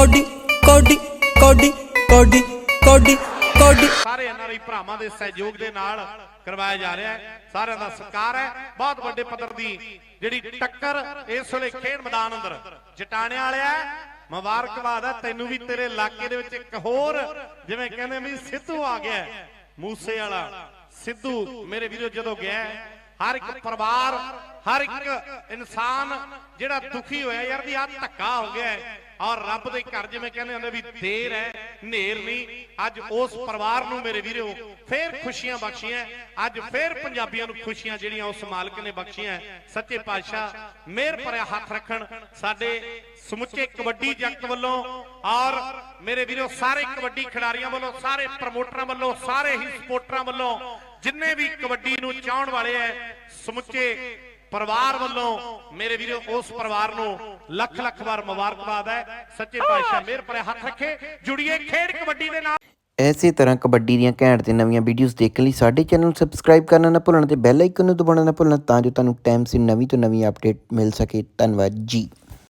Cody ਕੋਡੀ ਕੋਡੀ ਕੋਡੀ ਕੋਡੀ ਕੋਡੀ। ਸਾਰੇ ਐਨਆਰਆਈ ਭਰਾਵਾਂ ਦੇ ਸਹਿਯੋਗ ਦੇ ਨਾਲ ਕਰਵਾਇਆ ਜਾ ਰਿਹਾ ਹੈ। ਸਾਰਿਆਂ ਦਾ ਸਤਿਕਾਰ ਹੈ। ਬਹੁਤ ਵੱਡੇ ਪੱਧਰ ਦੀ ਜਿਹੜੀ ਟੱਕਰ ਇਸ ਵੇਲੇ ਖੇਡ ਮੈਦਾਨ ਅੰਦਰ ਜਟਾਣਿਆਂ ਵਾਲਿਆ ਮੁਬਾਰਕਬਾਦ ਹੈ। ਤੈਨੂੰ ਵੀ ਤੇਰੇ ਇਲਾਕੇ ਦੇ ਵਿੱਚ ਇੱਕ ਹੋਰ ਜਿਵੇਂ ਕਹਿੰਦੇ ਵੀ ਸਿੱਧੂ ਆ ਗਿਆ ਮੂਸੇ ਵਾਲਾ ਸਿੱਧੂ ਮੇਰੇ ਵੀਰੋ ਜਦੋਂ ਗਿਆ ਹਰ ਇੱਕ ਪਰਿਵਾਰ, ਹਰ ਇੱਕ ਇਨਸਾਨ ਜਿਹੜਾ ਦੁਖੀ ਹੋਇਆ, ਯਾਰ ਵੀ ਆ ਧੱਕਾ ਹੋ ਗਿਆ ਔਰ ਰੱਬ ਦੇ ਘਰ ਜਿਵੇਂ ਕਹਿੰਦੇ ਹੁੰਦੇ ਵੀ ਦੇਰ ਹੈ, ਹਨੇਰ ਨਹੀਂ। ਅੱਜ ਉਸ ਪਰਿਵਾਰ ਨੂੰ ਮੇਰੇ ਵੀਰੋ, ਫੇਰ ਖੁਸ਼ੀਆਂ ਬਖਸ਼ੀਆਂ। ਅੱਜ ਫੇਰ ਪੰਜਾਬੀਆਂ ਨੂੰ ਖੁਸ਼ੀਆਂ ਜਿਹੜੀਆਂ ਉਸ ਮਾਲਕ ਨੇ ਬਖਸ਼ੀਆਂ। ਸੱਚੇ ਪਾਤਸ਼ਾਹ ਮਿਹਰ ਭਰਿਆ ਹੱਥ ਰੱਖਣ। ਸਾਡੇ ਸਮੁੱਚੇ ਕਬੱਡੀ ਜਗਤ ਵੱਲੋਂ ਔਰ ਮੇਰੇ ਵੀਰੋ, ਸਾਰੇ ਕਬੱਡੀ ਖਿਡਾਰੀਆਂ ਵੱਲੋਂ, ਸਾਰੇ ਪ੍ਰਮੋਟਰਾਂ ਵੱਲੋਂ, ਸਾਰੇ ਹੀ ਸਪੋਰਟਰਾਂ ਵੱਲੋਂ, ਜਿੰਨੇ ਵੀ ਕਬੱਡੀ ਨੂੰ ਚਾਹਣ ਵਾਲੇ ਐ ਸਮੁੱਚੇ ਪਰਿਵਾਰ ਵੱਲੋਂ ਮੇਰੇ ਵੀਰੋ, ਉਸ ਪਰਿਵਾਰ ਨੂੰ ਲੱਖ ਲੱਖ ਵਾਰ ਮੁਬਾਰਕਬਾਦ ਹੈ। ਸੱਚੇ ਪਾਤਸ਼ਾਹ ਮਿਹਰ ਭਰੇ ਹੱਥ ਰੱਖੇ। ਜੁੜੀਏ ਖੇਡ ਕਬੱਡੀ ਦੇ ਨਾਲ। ਐਸੇ ਤਰ੍ਹਾਂ ਕਬੱਡੀ ਦੀਆਂ ਘੈਂਟ ਤੇ ਨਵੀਆਂ ਵੀਡੀਓਜ਼ ਦੇਖਣ ਲਈ ਸਾਡੇ ਚੈਨਲ ਨੂੰ ਸਬਸਕ੍ਰਾਈਬ ਕਰਨਾ ਨਾ ਭੁੱਲਣਾ ਤੇ ਬੈਲ ਆਈਕਨ ਨੂੰ ਦਬਾਉਣਾ ਨਾ ਭੁੱਲਣਾ ਤਾਂ ਜੋ ਤੁਹਾਨੂੰ ਟਾਈਮ ਸਿਰ ਨਵੀਂ ਤੋਂ ਨਵੀਂ ਅਪਡੇਟ ਮਿਲ ਸਕੇ। ਧੰਨਵਾਦ ਜੀ।